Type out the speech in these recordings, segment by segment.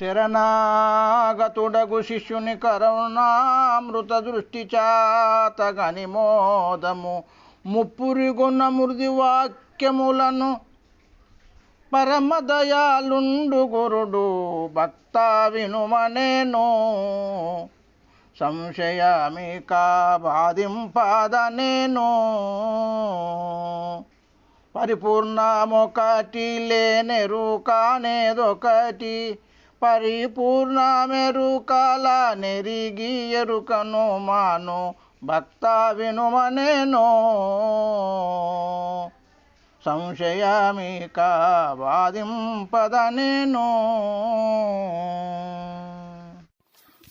శరణాగతుడగు శిష్యుని కరుణామృత దృష్టి చాతగని మోదము ముప్పురిగొన్న మృది వాక్యములను పరమదయాలుండు గురుడు భక్త వినుమనేను. సంశయమిక బాధింపదనేను. పరిపూర్ణమొకటి పరిపూర్ణ మెరుకాల నెరిగి ఎరుకను మాను భక్త వినుమనేనో. సంశయమిక వాదింపదనేనో.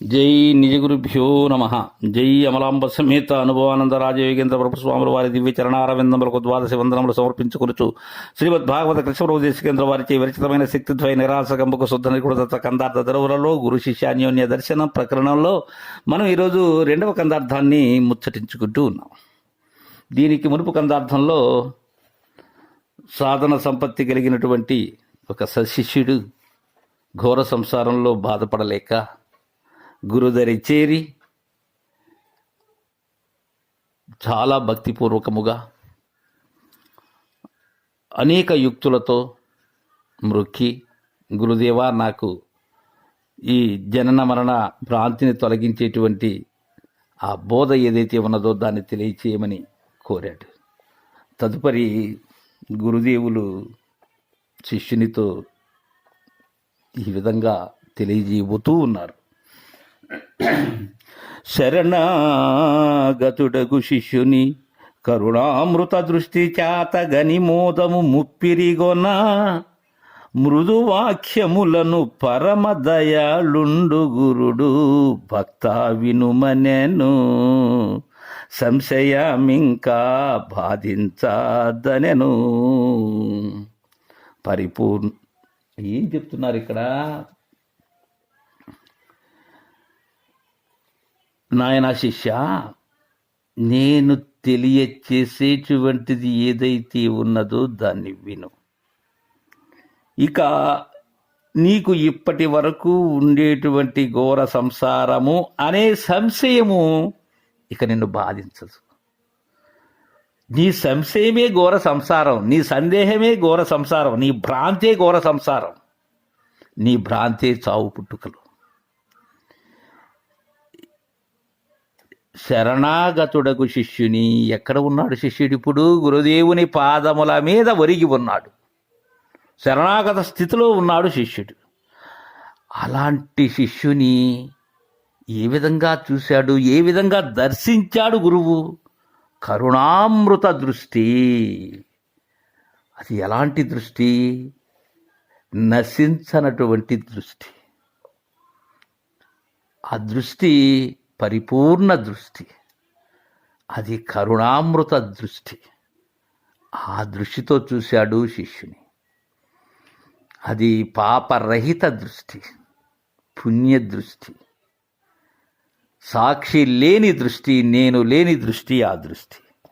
జై నిజగురుభ్యో నమ. జై అమలాంబ సమేత అనుభవానంద రాజయోగేంద్ర ప్రభుస్వాములు వారి దివ్య చరణారవిందములకు ద్వాదశ వందనములు సమర్పించుకొనుచు శ్రీమద్ భాగవత కృష్ణప్రభు దేశికేంద్ర వారిచే విరచితమైన శక్తిద్వయ నిరాసకంబకు శుద్ధ నికుడత కందార్థ దరువులలో గురు శిష్యాన్యోన్య దర్శనం ప్రకరణంలో మనం ఈరోజు రెండవ కందార్థాన్ని ముచ్చటించుకుంటూ ఉన్నాం. దీనికి మునుపు కందార్థంలో సాధన సంపత్తి కలిగినటువంటి ఒక సశిష్యుడు ఘోర సంసారంలో బాధపడలేక గురుదరి చేరి చాలా భక్తిపూర్వకముగా అనేక యుక్తులతో మృక్కి గురుదేవా నాకు ఈ జనన మరణ భ్రాంతిని తొలగించేటువంటి ఆ బోధ ఏదైతే ఉన్నదో దాన్ని తెలియచేయమని కోరాడు. తదుపరి గురుదేవులు శిష్యునితో ఈ విధంగా తెలియజేయబోతూ ఉన్నారు. శరణాగతుడగు శిష్యుని కరుణామృత దృష్టి చేత గని మోదము ముప్పిరిగొన. మృదువాక్యములను పరమదయాళుండు పరమ గురుడు భక్త వినుమనెను. సంశయమింకా బాధించదనెను. పరిపూర్ణ ఏం చెప్తున్నారు ఇక్కడ? నాయన శిష్య నేను తెలియచేసేటువంటిది ఏదైతే ఉన్నదో దాన్ని విను. ఇక నీకు ఇప్పటి వరకు ఉండేటువంటి ఘోర సంసారము అనే సంశయము ఇక నిన్ను బాధించదు. నీ సంశయమే ఘోర సంసారం నీ సందేహమే ఘోర సంసారం నీ భ్రాంతే ఘోర సంసారం నీ భ్రాంతే చావు పుట్టుకలు. శరణాగతుడకు శిష్యుని. ఎక్కడ ఉన్నాడు శిష్యుడు ఇప్పుడు? గురుదేవుని పాదముల మీద ఒరిగి ఉన్నాడు. శరణాగత స్థితిలో ఉన్నాడు శిష్యుడు. అలాంటి శిష్యుని ఏ విధంగా చూశాడు? ఏ విధంగా దర్శించాడు గురువు? కరుణామృత దృష్టి. అది ఎలాంటి దృష్టి? నశించనటువంటి దృష్టి. ఆ దృష్టి పరిపూర్ణ దృష్టి. అది కరుణామృత దృష్టి. ఆ దృష్టితో చూశాడు శిష్యుని. అది పాపరహిత దృష్టి పుణ్య దృష్టి. సాక్షి లేని దృష్టి నేను లేని దృష్టి ఆ దృష్టి.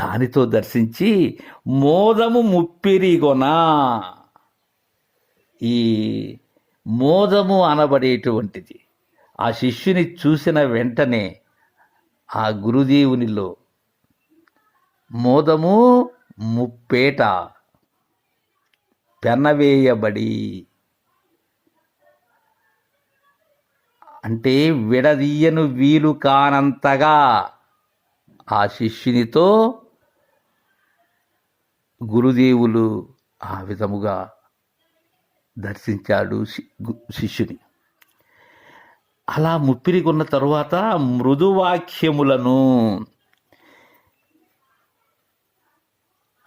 దానితో దర్శించి మోదము ముప్పిరిగొనా. ఈ మోదము అనబడేటువంటిది. ఆ శిష్యుని చూసిన వెంటనే ఆ గురుదేవునిలో మోదము ముప్పేట పెనవేయబడి అంటే విడదీయను వీలు కానంతగా ఆ శిష్యునితో గురుదేవులు ఆ విధముగా దర్శించాడు శి- గు- శిష్యుని. అలా ముప్పిరిగొన్న తరువాత మృదువాక్యములను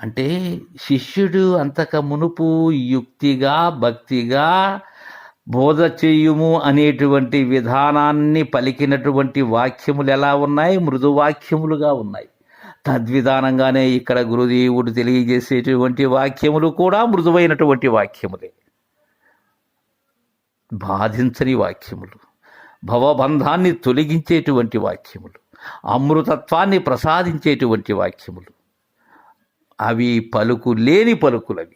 అంటే శిష్యుడు అంతక మునుపు యుక్తిగా భక్తిగా బోధ చేయుము అనేటువంటి విధానాన్ని పలికినటువంటి వాక్యములు ఎలా ఉన్నాయి? మృదువాక్యములుగా ఉన్నాయి. తద్విధానంగానే ఇక్కడ గురుదేవుడు తెలియజేసేటువంటి వాక్యములు కూడా మృదువైనటువంటి వాక్యములే. బాధించని వాక్యములు. భవబంధాన్ని తొలగించేటువంటి వాక్యములు అమృతత్వాన్ని ప్రసాదించేటువంటి వాక్యములు. అవి పలుకు లేని పలుకులవి.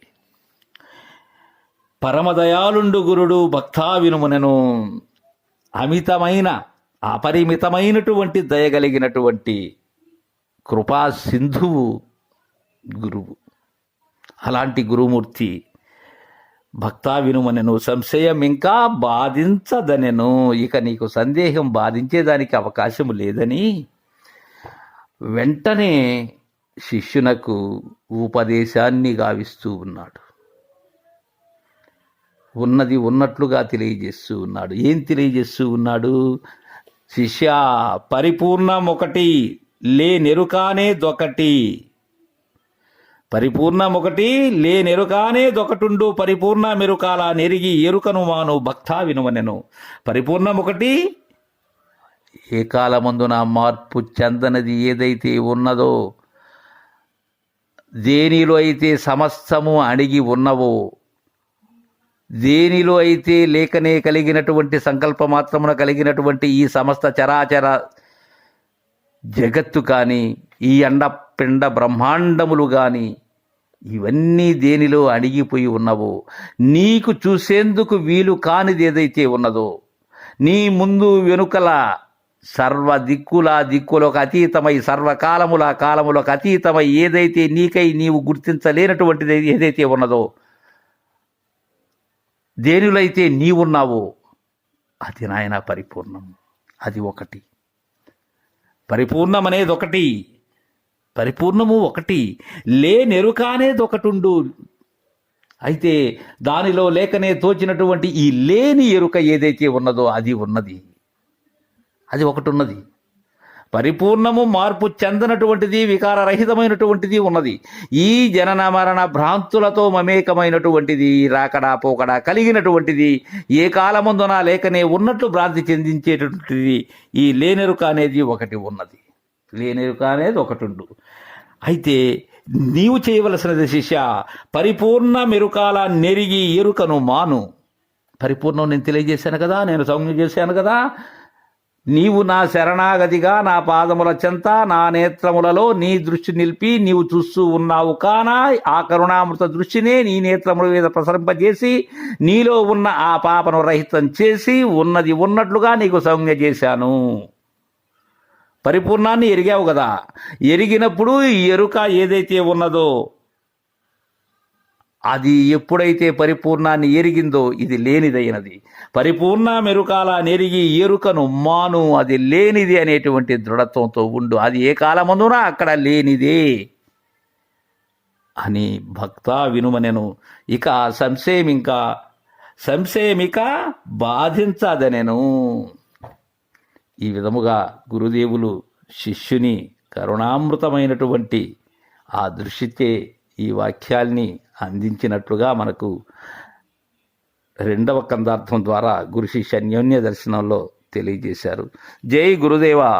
పరమదయాలుండు గురుడు భక్తా వినుమునను అమితమైన అపరిమితమైనటువంటి దయగలిగినటువంటి కృపా సింధువు గురువు. అలాంటి గురుమూర్తి భక్తా వినుమనెను సంశయం ఇంకా బాధించదనెను. ఇక నీకు సందేహం బాధించేదానికి అవకాశం లేదని వెంటనే శిష్యునకు ఉపదేశాన్ని గావిస్తూ ఉన్నాడు. ఉన్నది ఉన్నట్లుగా తెలియజేస్తూ ఉన్నాడు. ఏం తెలియజేస్తూ ఉన్నాడు? శిష్య పరిపూర్ణం ఒకటి లేనెరుకానే దొకటి పరిపూర్ణం ఒకటి లేనెరుకానే దొకటుండు పరిపూర్ణ మెరుకాల నెరిగి ఎరుకను మాను భక్తా వినువనెను. పరిపూర్ణం ఒకటి ఏ కాలమందున మార్పు చెందనది ఏదైతే ఉన్నదో దేనిలో అయితే సమస్తము అణిగి ఉన్నవో దేనిలో అయితే లేకనే కలిగినటువంటి సంకల్ప మాత్రమున కలిగినటువంటి ఈ సమస్త చరాచర జగత్తు కానీ ఈ అండపిండ బ్రహ్మాండములు కానీ ఇవన్నీ దేనిలో అణిగిపోయి ఉన్నవో? నీకు చూసేందుకు వీలు కానిది ఏదైతే ఉన్నదో నీ ముందు వెనుకల సర్వ దిక్కుల దిక్కులకు అతీతమై సర్వకాలముల కాలములకు అతీతమై ఏదైతే నీకై నీవు గుర్తించలేనటువంటిది ఏదైతే ఉన్నదో దేనిలైతే నీవున్నావో అది నాయన పరిపూర్ణం. అది ఒకటి. పరిపూర్ణం అనేది ఒకటి. పరిపూర్ణము ఒకటి లేనెరుక అనేది ఒకటుండు అయితే దానిలో లేకనే తోచినటువంటి ఈ లేని ఎరుక ఏదైతే ఉన్నదో అది ఉన్నది. అది ఒకటి ఉన్నది పరిపూర్ణము మార్పు చెందనటువంటిది వికారరహితమైనటువంటిది ఉన్నది. ఈ జనన మరణ భ్రాంతులతో మమేకమైనటువంటిది రాకడా పోకడా కలిగినటువంటిది ఏ కాలమందున లేకనే ఉన్నట్లు భ్రాంతి చెందించేటటువంటిది ఈ లేనెరుక అనేది ఒకటి ఉన్నది. లేనెరుక అనేది ఒకటి ఉండు అయితే నీవు చేయవలసినది శిష్య పరిపూర్ణ మెరుకాల నెరిగి ఎరుకను మాను. పరిపూర్ణం నేను తెలియజేశాను కదా నేను సౌమ్యం చేశాను కదా. నీవు నా శరణాగతిగా నా పాదముల చెంత నా నేత్రములలో నీ దృష్టి నిలిపి నీవు చూస్తూ ఉన్నావు కానా ఆ కరుణామృత దృష్టినే నీ నేత్రముల మీద ప్రసరింపజేసి నీలో ఉన్న ఆ పాపను రహితం చేసి ఉన్నది ఉన్నట్లుగా నీకు సౌజ్ఞ చేశాను పరిపూర్ణాన్ని ఎరిగావు కదా. ఎరిగినప్పుడు ఈ ఎరుక ఏదైతే ఉన్నదో అది ఎప్పుడైతే పరిపూర్ణాన్ని ఎరిగిందో ఇది లేనిదైనది. పరిపూర్ణ మెరుకాల నెరిగి ఎరుకను మాను అది లేనిది అనేటువంటి దృఢత్వంతో ఉండు. అది ఏ కాలమందునా? అక్కడ లేనిదే. అని భక్త వినుమనెను. ఇక సంశయం ఇంకా సంశయమిక బాధించదనెను. ఈ విధముగా గురుదేవులు శిష్యుని కరుణామృతమైనటువంటి ఆ దృష్టితే ఈ వాక్యాల్ని అందించినట్లుగా మనకు రెండవ కందార్థం ద్వారా గురు శిష్య అన్యోన్య దర్శనంలో తెలియజేశారు. జై గురుదేవా!